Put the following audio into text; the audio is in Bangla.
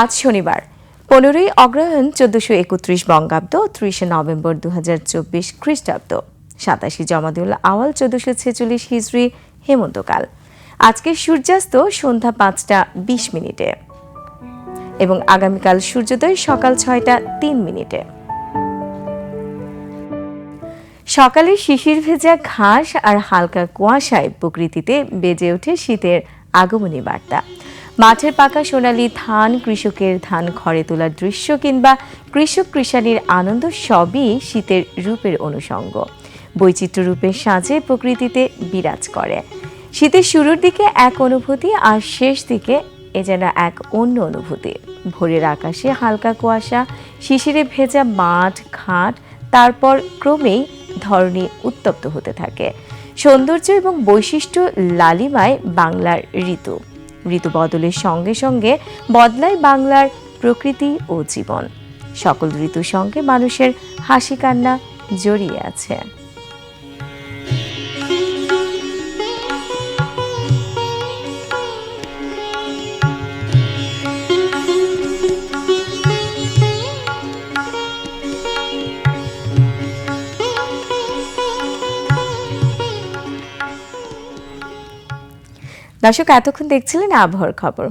আজ শনিবার। পনেরোই অগ্রহায়ণ চোদ্দশো একত্রিশ বঙ্গাব্দ, ত্রিশে নভেম্বর দু হাজার চব্বিশ খ্রিস্টাব্দ। সাতাশি জমাদিউল আওয়াল চোদ্দশো ছেচল্লিশ হিজড়ি হেমন্তকাল। আজকে সূর্যাস্ত সন্ধ্যা পাঁচটা বিশ মিনিটে এবং আগামীকাল সূর্যোদয় সকাল ছয়টা তিন মিনিটে। সকালে শিশির ভেজা ঘাস আর হালকা কুয়াশায় প্রকৃতিতে বেজে ওঠে শীতের আগমনী বার্তা। মাঠের পাকা সোনালি ধান কৃষকের ধান খড়ে তোলার দৃশ্য কিংবা কৃষক কৃষানির আনন্দ সবই শীতের রূপের অনুষঙ্গ। বৈচিত্র্য রূপের সাজে প্রকৃতিতে বিরাজ করে। শীতের শুরুর দিকে এক অনুভূতি আর শেষ দিকে এ যেন এক অন্য অনুভূতি। ভোরের আকাশে হালকা কুয়াশা, শিশিরে ভেজা মাঠ, ঘাট, তারপর ক্রমেই ধরণী উত্তপ্ত হতে থাকে। সৌন্দর্য এবং বৈশিষ্ট্য লালিমায় বাংলার ঋতু। ঋতু বদলের সঙ্গে সঙ্গে বদলায় বাংলার প্রকৃতি ও জীবন। সকল ঋতুর সঙ্গে মানুষের হাসি কান্না জড়িয়ে আছে। দর্শক এতক্ষণ দেখছিলেন আবহাওয়ার খবর।